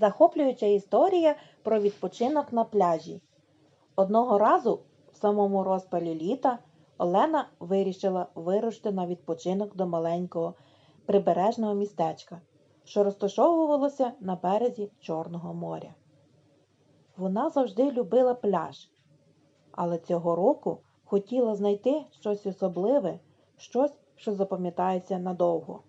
Захоплююча історія про відпочинок на пляжі. Одного разу, в самому розпалі літа, Олена вирішила вирушити на відпочинок до маленького прибережного містечка, що розташовувалося на березі Чорного моря. Вона завжди любила пляж, але цього року хотіла знайти щось особливе, щось, що запам'ятається надовго.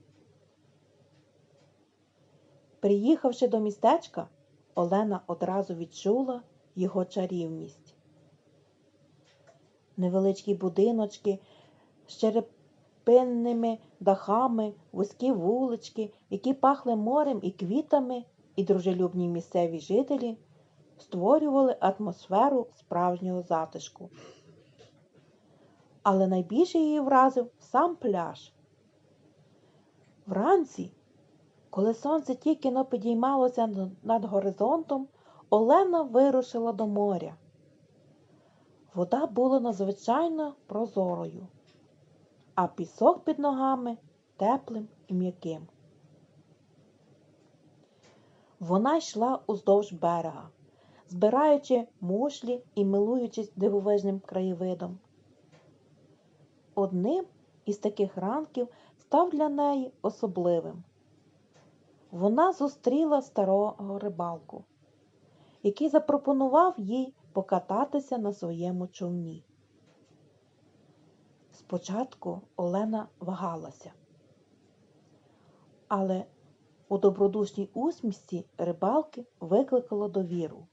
Приїхавши до містечка, Олена одразу відчула його чарівність. Невеличкі будиночки з черепинними дахами, вузькі вулички, які пахли морем і квітами, і дружелюбні місцеві жителі створювали атмосферу справжнього затишку. Але найбільше її вразив сам пляж. Вранці коли сонце тільки но підіймалося над горизонтом, Олена вирушила до моря. Вода була надзвичайно прозорою, а пісок під ногами теплим і м'яким. Вона йшла уздовж берега, збираючи мушлі і милуючись дивовижним краєвидом. Одним із таких ранків став для неї особливим вона зустріла старого рибалку, який запропонував їй покататися на своєму човні. Спочатку Олена вагалася, але у добродушній усмішці рибалки викликало довіру.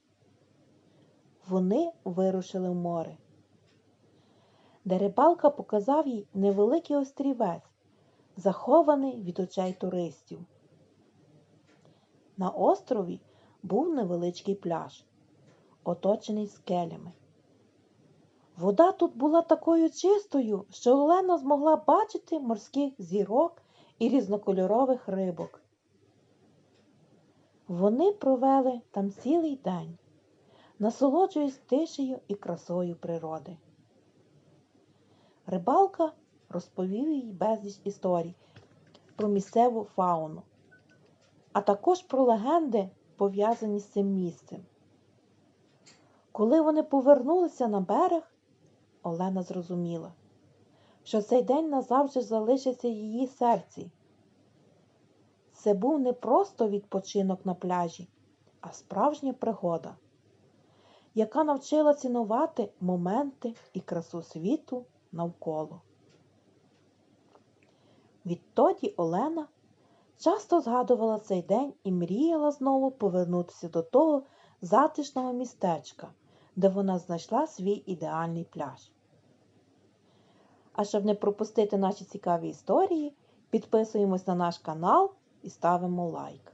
Вони вирушили в море, де рибалка показав їй невеликий острівець, захований від очей туристів. На острові був невеличкий пляж, оточений скелями. Вода тут була такою чистою, що Олена змогла бачити морських зірок і різнокольорових рибок. Вони провели там цілий день, насолоджуючись тишею і красою природи. Рибалка розповів їй безліч історій про місцеву фауну а також про легенди, пов'язані з цим місцем. Коли вони повернулися на берег, Олена зрозуміла, що цей день назавжди залишиться в її серці. Це був не просто відпочинок на пляжі, а справжня пригода, яка навчила цінувати моменти і красу світу навколо. Відтоді Олена Часто згадувала цей день і мріяла знову повернутися до того затишного містечка, де вона знайшла свій ідеальний пляж. А щоб не пропустити наші цікаві історії, підписуємось на наш канал і ставимо лайк.